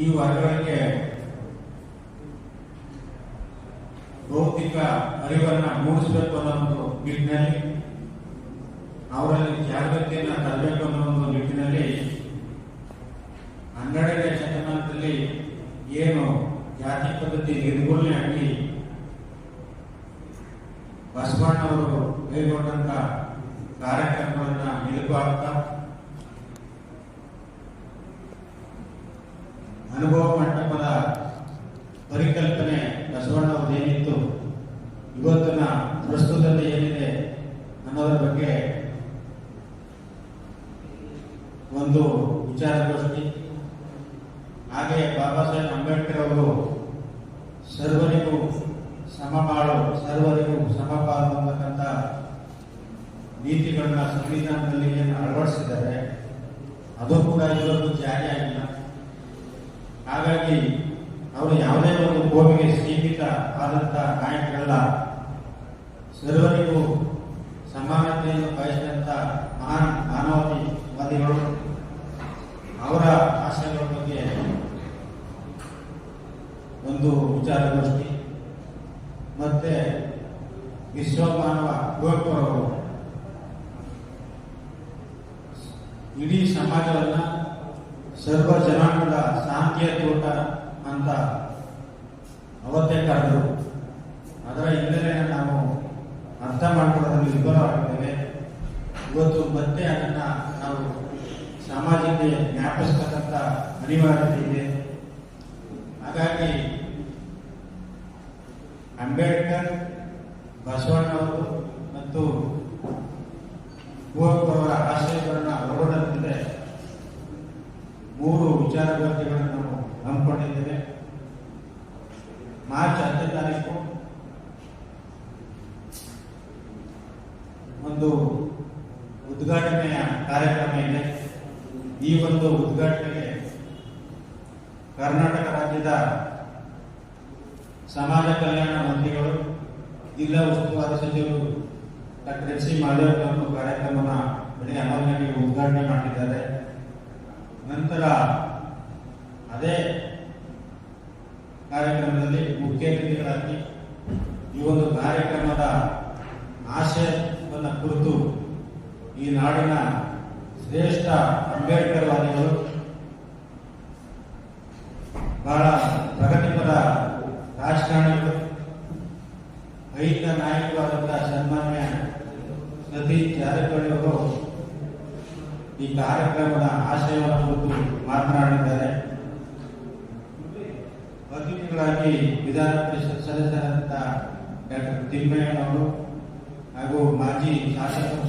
ಈ ವರ್ಗಗಳಿಗೆ ಭೌತಿಕ ಅರಿವನ್ನ ಮೂಡಿಸಬೇಕು ಅನ್ನೋ ಒಂದು ನಿಟ್ಟಿನಲ್ಲಿ, ಅವರಲ್ಲಿ ಜಾಗೃತಿಯನ್ನ ತರಬೇಕು ಅನ್ನೋ ಒಂದು ನಿಟ್ಟಿನಲ್ಲಿ ಹನ್ನೆರಡನೇ ಶತಮಾನದಲ್ಲಿ ಏನು ಜಾತಿ ಪದ್ಧತಿ ನಿರ್ಮೂಲನೆ ಆಗಿ ಅನುಭವ ಮಂಟಪದ ಪರಿಕಲ್ಪನೆ ಬಸವಣ್ಣವ್ರದ್ದು ಏನಿತ್ತು ಇವತ್ತಿನ ಪ್ರಸ್ತುತತೆ ಏನಿದೆ ಅನ್ನೋದ್ರ ಬಗ್ಗೆ ಒಂದು ವಿಚಾರಗೋಷ್ಠಿ. ಹಾಗೆ ಬಾಬಾ ಸಾಹೇಬ್ ಅಂಬೇಡ್ಕರ್ ಅವರು ಸರ್ವರಿಗೂ ಸಮಬಾಳು ಸರ್ವರಿಗೂ ಸಮಪಾಲು ಅಂತಕ್ಕಂಥ ನೀತಿಗಳನ್ನ ಸಂವಿಧಾನದಲ್ಲಿ ಏನು ಅಳವಡಿಸಿದ್ದಾರೆ, ಅದು ಕೂಡ ಇವತ್ತು ಜಾರಿಯಾಗಿಲ್ಲ ಹಾಗಾಗಿ ಅವರು ಯಾವುದೇ ಒಂದು ಕೋಮಿಗೆ ಸೀಮಿತ ಆದಂತ ನಾಯಕರಲ್ಲ. ಸರ್ವರಿಗೂ ಸಮಾನತೆಯನ್ನು ಬಯಸಿದಂತ ಮಹಾನ್ ಮಾನವತೆವಾದಿಗಳು. ಅವರ ಆಶಯಗಳ ಬಗ್ಗೆ ಒಂದು ವಿಚಾರಗೋಷ್ಠಿ. ಮತ್ತೆ ವಿಶ್ವಮಾನವ ಕುವೆಂಪುರವರು ಇಡೀ ಸಮಾಜವನ್ನ ಸರ್ವ ಜನಾಂಗದ ಶಾಂತಿಯ ತೋಟ ಅಂತ ಅವತ್ತೇ ಕರೆದರು. ಅದರ ಹಿನ್ನೆಲೆಯನ್ನು ನಾವು ಅರ್ಥ ಮಾಡ್ಕೊಳ್ಳೋದ್ರಲ್ಲಿ ವಿಫಲವಾಗಿದ್ದೇವೆ. ಇವತ್ತು ಮತ್ತೆ ಅದನ್ನು ನಾವು ಸಮಾಜಕ್ಕೆ ಜ್ಞಾಪಿಸ್ತಕ್ಕಂಥ ಅನಿವಾರ್ಯತೆ ಇದೆ ಹಾಗಾಗಿ ಅಂಬೇಡ್ಕರ್, ಬಸವಣ್ಣವರು ಮತ್ತು ಕುವೆಂಪು ಅವರ ಆಶಯಗಳನ್ನು ಒಳಗೊಂಡಂತೆ ಮೂರು ವಿಚಾರಗೋಷ್ಠಿಗಳನ್ನು ನಾವು ಹಮ್ಮಿಕೊಂಡಿದ್ದೇವೆ. ಮಾರ್ಚ್ ಹತ್ತನೇ ತಾರೀಕು ಒಂದು ಉದ್ಘಾಟನೆಯ ಕಾರ್ಯಕ್ರಮ ಇದೆ. ಈ ಒಂದು ಉದ್ಘಾಟನೆಗೆ ಕರ್ನಾಟಕ ರಾಜ್ಯದ ಸಮಾಜ ಕಲ್ಯಾಣ ಮಂತ್ರಿಗಳು, ಜಿಲ್ಲಾ ಉಸ್ತುವಾರಿ ಸಚಿವರು ಡಾಕ್ಟರ್ ಎಸ್ ಸಿ ಮಾದೇವ್ ಅವರು ಬೆಳಗ್ಗೆ ಹನ್ನೊಂದು ಉದ್ಘಾಟನೆ ಮಾಡಿದ್ದಾರೆ. ನಂತರ ಅದೇ ಕಾರ್ಯಕ್ರಮದಲ್ಲಿ ಮುಖ್ಯ ಅತಿಥಿಗಳಾಗಿ ಈ ಒಂದು ಕಾರ್ಯಕ್ರಮದ ಆಶಯವನ್ನು ಕುರಿತು ಈ ನಾಡಿನ ಶ್ರೇಷ್ಠ ಅಂಬೇಡ್ಕರ್ ವಾದಿಗಳು ಬಹಳ ಪ್ರಗತಿಪರ ರಾಜಕಾರಣಿಗಳು ರೈತ ನಾಯಕರಾದಂತಹ ಸನ್ಮಾನ್ಯ ಸತೀಶ್ ಜಾರಕಿಹೊಳಿ ಅವರು ಈ ಕಾರ್ಯಕ್ರಮದ ಆಶಯವನ್ನು ಕುರಿತು ಮಾತನಾಡಿದ್ದಾರೆ. ಅತಿಥಿಗಳಾಗಿ ವಿಧಾನ ಪರಿಷತ್ ಸದಸ್ಯರಾದಂಥ ಡಾಕ್ಟರ್ ತಿಮ್ಮಯ್ಯನವರು ಹಾಗೂ ಮಾಜಿ ಶಾಸಕರು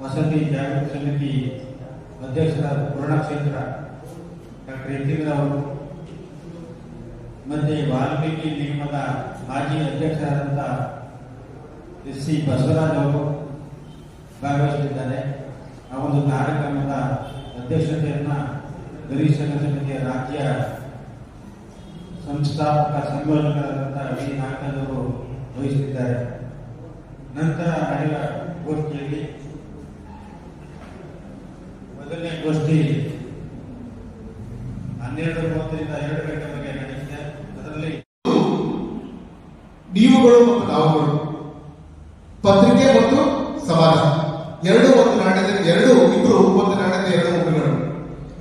ವಸತಿ ಜಾಗೃತಿ ಸಮಿತಿ ಅಧ್ಯಕ್ಷರಾದ ಪೂರ್ಣಕ್ಷೇತ್ರ ಡಾಕ್ಟರ್ ಯತೀಂದ್ರ ಅವರು, ಮತ್ತೆ ವಾಲ್ಮೀಕಿ ನಿಗಮದ ಮಾಜಿ ಅಧ್ಯಕ್ಷರಾದಂಥ ಎಸ್ ಸಿ ಬಸವರಾಜ್ ಅವರು ಒಂದು ಕಾರ್ಯಕ್ರಮದ ಅಧ್ಯಕ್ಷತೆಯನ್ನ ಗರಿ ಸಂಘ ಸಮಿತಿಯ ರಾಜ್ಯ ಸಂಸ್ಥಾಪಕ ಸಂಯೋಜಕರಾದಂತಹ ವಿ. ನಾಯಕರು ವಹಿಸಿದ್ದಾರೆ. ನಂತರ ನಡೆಯುವ ಗೋಷ್ಠಿಯಲ್ಲಿ ಮೊದಲನೇ ಗೋಷ್ಠಿ ಹನ್ನೆರಡು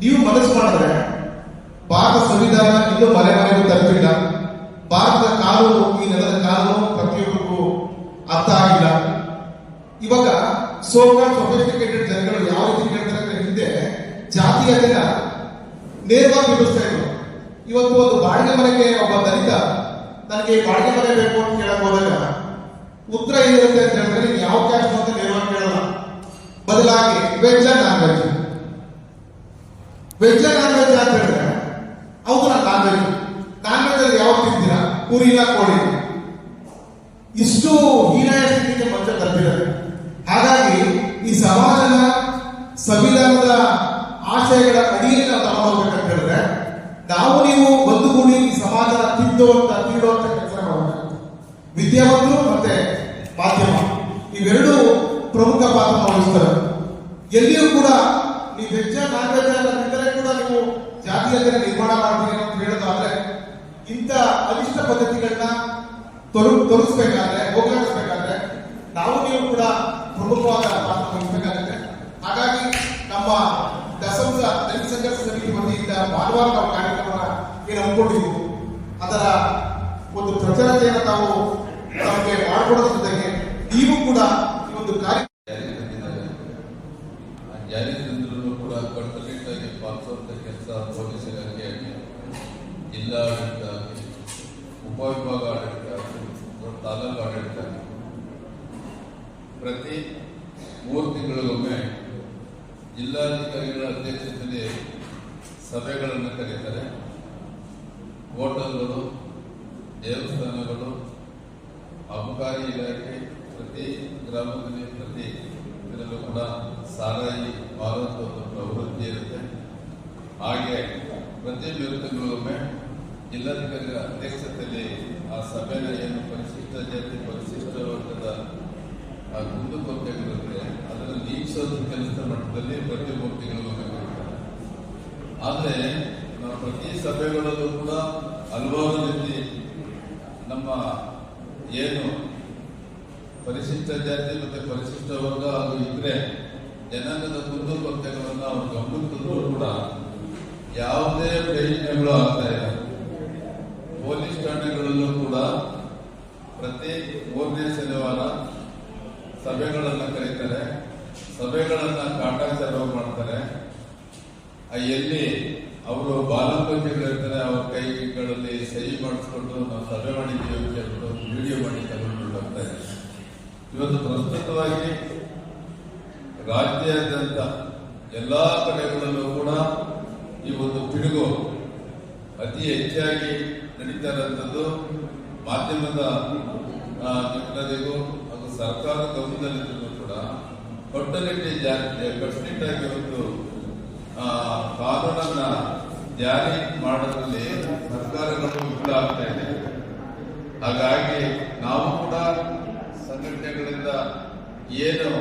ನೀವು ಮನಸ್ಸು ಮಾಡಿದ್ರೆ, ಭಾರತ ಸಂವಿಧಾನ ಇನ್ನೂ ಮನೆ ಮನೆಗೂ ತಲುಪಿಲ್ಲ. ಭಾರತದ ಕಾನೂನು, ಈ ನೆಲದ ಕಾನೂನು ಪ್ರತಿಯೊಬ್ಬರಿಗೂ ಅರ್ಥ ಆಗಿಲ್ಲ. ಇವಾಗ ಸೋಕಾಲ್ ಸೊಫಿಸ್ಟಿಕೇಟೆಡ್ ಜನಗಳು ಯಾವ ರೀತಿ ಕೇಳ್ತಾರೆ ಅಂದ್ರೆ ಹಿಂದೆ ಜಾತೀಯತೆನ ನೇರವಾಗಿ ವ್ಯವಸ್ಥೆ ಇವತ್ತು ಒಂದು ಬಾಡಿಗೆ ಮನೆಗೆ ಒಬ್ಬ ದಲಿತ, ನನಗೆ ಬಾಡಿಗೆ ಮನೆ ಬೇಕು ಅಂತ ಕೇಳಕ್ ಹೋದಾಗ ಉತ್ತರ ಏನಿರುತ್ತೆ ಅಂತ ಹೇಳಿದ್ರೆ ಯಾವ ಕ್ಯಾಸ್ಟ್ ಅಂತ ನೇರವಾಗಿ ಕೇಳಲ್ಲ. ಬದಲಾಗಿ veg non veg non veg ಅಂತ ಹೇಳಿದ್ರೆ ಹೌದು ನಾನು ನಾನ್ ವೆಜ್ ನಾನ್ ವೆಜ್ ಅಲ್ಲಿ ಯಾವ ತಿಂತೀರಾ ಕುರಿನ ಕೋಳಿ. ಇಷ್ಟು ಹೀನಾಯ ಸ್ಥಿತಿಗೆ ಮನುಷ್ಯ ತಲುಪಿದ್ದಾರೆ ಹಾಗಾಗಿ ಈ ಸಮಾಜದ ಸಂವಿಧಾನದ ಆಶಯಗಳ ಅಡಿಯಲ್ಲಿ ನಾವು ತಗೊಂಡ್ಬೇಕಂತ ಹೇಳಿದ್ರೆ, ನಾವು ನೀವು ಬಂದುಗೂಡಿ ಈ ಸಮಾಜನ ತಿದ್ದುವಂತ ತೀಡುವಂತ ಕೆಲಸ ಮಾಡಬೇಕು ವಿದ್ಯಾವಂತರು ಮತ್ತೆ ಮಾಧ್ಯಮ, ಇವೆರಡು ಪ್ರಮುಖ ಪಾತ್ರ ವಹಿಸ್ತಾರೆ. ಎಲ್ಲಿಯೂ ಕೂಡ ನೀವು ವೆಜ್ಜ ನಾನ್ ಜಾತಿಯಲ್ಲೇ ನಿರ್ಮಾಣ ಮಾಡ್ತೀವಿ ಅಂತ ಹೇಳೋದಾದ್ರೆ ಇಂಥ ಅನಿಷ್ಟ ಪದ್ಧತಿಗಳನ್ನ ತೊರ, ತೋರಿಸ್ಬೇಕಾದ್ರೆ ಹೋಗಲಾಡಿಸ್ಬೇಕಾದ್ರೆ ನಾವು ನೀವು ಕೂಡ ಪ್ರಮುಖವಾದ ಪಾತ್ರ ವಹಿಸಬೇಕಾಗುತ್ತೆ. ಹಾಗಾಗಿ ನಮ್ಮ ದಸಂಸ, ದಲಿತ ಸಂಘರ್ಷ ಸಮಿತಿ ವತಿಯಿಂದ ಭಾನುವಾರ ನಾವು ಕಾರ್ಯಕ್ರಮ ಏನು ಹಮ್ಮಿಕೊಂಡಿದ್ದೀವಿ ಅದರ ಒಂದು ಪ್ರಚಾರತೆಯನ್ನು ನಾವು ನಮಗೆ ಮಾಡಿಕೊಡೋದ್ರ ಜೊತೆಗೆ ನೀವು ಕೂಡ ಈ ಒಂದು ಕಾರ್ಯ ಜಾರಿ ತಂದಿದ್ದಾರೆ ಆ ಜಾರಿ ತಂದಿದ್ರು ಕೂಡ ಕಟ್ಟುನಿಟ್ಟಾಗಿ ಪಾಲಿಸುವಂತ ಕೆಲಸ ಪೊಲೀಸ್ ಇಲಾಖೆ ಆಗಲಿ ಜಿಲ್ಲಾಡಳಿತ ಆಗಲಿ ಉಪವಿಭಾಗ ಆಡಳಿತ ಆಗಲಿ ಮತ್ತು ತಾಲೂಕು ಆಡಳಿತ ಆಗಲಿ ಪ್ರತಿ ಮೂರು ತಿಂಗಳಿಗೊಮ್ಮೆ ಜಿಲ್ಲಾಧಿಕಾರಿಗಳ ಅಧ್ಯಕ್ಷತೆಯಲ್ಲಿ ಸಭೆಗಳನ್ನು ಕರೀತಾರೆ. ಹೋಟೆಲ್ಗಳು, ದೇವಸ್ಥಾನಗಳು, ಅಬಕಾರಿ ಇಲಾಖೆ ಪ್ರತಿ ಗ್ರಾಮದಲ್ಲಿ ಪ್ರತಿ ಇದರಲ್ಲೂ ಕೂಡ ಸಾರಾಯಿ ಒಂದು ಪ್ರವೃತ್ತಿ ಇರುತ್ತೆ. ಹಾಗೆ ಪ್ರತಿ ಮೂರು ತಿಂಗಳಿಗೊಮ್ಮೆ ಜಿಲ್ಲಾಧಿಕಾರಿಗಳ ಅಧ್ಯಕ್ಷತೆಯಲ್ಲಿ ಆ ಸಭೆನ ಏನು ಪರಿಶಿಷ್ಟ ಜಾತಿ, ಪರಿಶಿಷ್ಟ ವರ್ಗದ ಆ ಇರುತ್ತೆ ಅದನ್ನು ನೀಗಿಸೋದ್ರ ಕೆಲಸ ಮಟ್ಟದಲ್ಲಿ ಪ್ರತಿ ಮೂರು ಆದರೆ ನಾವು ಪ್ರತಿ ಸಭೆಗಳಲ್ಲೂ ಕೂಡ ಹಲವಾರು ರೀತಿ ನಮ್ಮ ಏನು ಪರಿಶಿಷ್ಟ ಜಾತಿ ಮತ್ತೆ ಪರಿಶಿಷ್ಟ ವರ್ಗ ಅದು ಇದ್ರೆ ಜನಾಂಗದ ಕುಂದುಕೊರತೆಗಳನ್ನ ಅವ್ರ ಅವ್ರು ಗಮನಿಸಿದ್ರು ಕೂಡ ಯಾವುದೇ ಪ್ರಯೋಜನಗಳು ಆಗ್ತಾ ಇಲ್ಲ. ಪೊಲೀಸ್ ಠಾಣೆಗಳಲ್ಲೂ ಕೂಡ ಪ್ರತಿ ಸಭೆಗಳನ್ನ ಕರೀತಾರೆ. ಸಭೆಗಳನ್ನ ಕಾಟಾಚಾರ ಮಾಡ್ತಾರೆ. ಎಲ್ಲಿ ಅವರು ಬಾಲಕೋಟಿಗಳಿರ್ತಾರೆ ಅವ್ರ ಕೈಗಳಲ್ಲಿ ಸಹಿ ಮಾಡಿಸ್ಕೊಂಡು ನಾವು ಸಭೆ ಮಾಡಿದ್ದೀವಿ ಅಂತ ಹೇಳ್ಬಿಟ್ಟು ವಿಡಿಯೋ ಮಾಡಿ ತಗೊಂಡು ಬರ್ತಾ ಇವತ್ತು ಪ್ರಸ್ತುತವಾಗಿ ರಾಜ್ಯಾದ್ಯಂತ ಎಲ್ಲಾ ಕಡೆಗಳಲ್ಲೂ ಕೂಡ ಈ ಒಂದು ಪಿಡುಗು ಅತಿ ಹೆಚ್ಚಾಗಿ ನಡೀತಾ ಇರುವಂಥದ್ದು ಮಾಧ್ಯಮದ ಆ, ಜನರಿಗೂ ಹಾಗೂ ಸರ್ಕಾರ ಗಮನದಲ್ಲಿದ್ದರೂ ಕೂಡ ಕಟ್ಟುನಿಟ್ಟಿನ ಜಾರಿ ಕಟ್ಟುನಿಟ್ಟಾಗಿ ಒಂದು ಕಾನೂನನ್ನ ಜಾರಿ ಮಾಡೋದ್ರಲ್ಲಿ ಸರ್ಕಾರಗಳು ವಿಫಲ ಆಗ್ತಾ ಇದೆ. ಹಾಗಾಗಿ ನಾವು ಕೂಡ ಸಂಘಟನೆಗಳಿಂದ ಏನು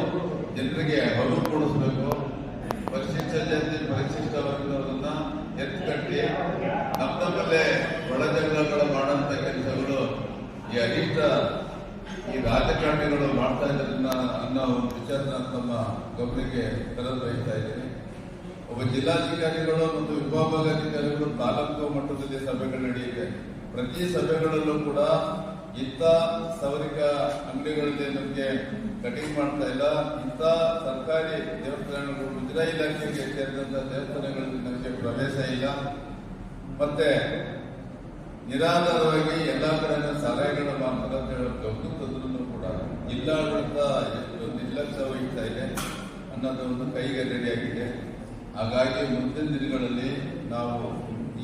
ಜನರಿಗೆ ಹಲವು ಕೊಡಿಸ್ಬೇಕು, ಪರಿಶಿಷ್ಟ ಜಾತಿ, ಪರಿಶಿಷ್ಟ ವರ್ಗದವರನ್ನ ಎತ್ಕಟ್ಟಿ ನಮ್ಮ ಮೇಲೆ ಒಳ ಜಗಳಗಳು ಮಾಡುವಂತ ಕೆಲಸಗಳು ಈ ಅನಿಷ್ಟ ಈ ರಾಜಕಾರಣಿಗಳು ಮಾಡ್ತಾ ಇದ್ದಾರೆ ಅನ್ನೋ ಒಂದು ವಿಚಾರನ ತಮ್ಮ ಗಮನಕ್ಕೆ ತರಲು ಬಯಸ್ತಾ ಇದ್ದೀನಿ. ಒಬ್ಬ ಜಿಲ್ಲಾಧಿಕಾರಿಗಳು ಮತ್ತು ವಿಭಾಗಾಧಿಕಾರಿಗಳು ತಾಲೂಕು ಮಟ್ಟದಲ್ಲಿ ಸಭೆಗಳು ನಡೆಯುತ್ತೆ. ಪ್ರತಿ ಸಭೆಗಳಲ್ಲೂ ಕೂಡ ಇಂಥ ಸವರಿಕ ಅಂಗಡಿಗಳಲ್ಲಿ ನಮಗೆ ಕಟಿಂಗ್ ಮಾಡ್ತಾ ಇಲ್ಲ. ಇಂಥ ಸರ್ಕಾರಿ ದೇವಸ್ಥಾನಗಳು ಮುಜರಾಯಿ ಇಲಾಖೆಗೆ ಸೇರಿದಂತ ದೇವಸ್ಥಾನಗಳಲ್ಲಿ ನಮಗೆ ಪ್ರವೇಶ ಇಲ್ಲ. ಮತ್ತೆ ನಿರಾಧಾರವಾಗಿ ಎಲ್ಲ ಕಡೆ ಸಾರಾಯಿಗಳ ಮಾತ್ರ ಅಂತ ಹೇಳೋ ಕೂಡ ಜಿಲ್ಲಾಡಳಿತ ಎಷ್ಟು ನಿರ್ಲಕ್ಷ್ಯ ವಹಿಸ್ತಾ ಇದೆ ಅನ್ನೋದು ಒಂದು ಕೈಗೆ ರೆಡಿಯಾಗಿದೆ ಹಾಗಾಗಿ ಮುಂದಿನ ದಿನಗಳಲ್ಲಿ ನಾವು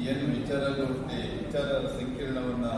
ಏನು ವಿಚಾರಗೋಷ್ಠಿ ವಿಚಾರ ಸಂಕಿರಣವನ್ನ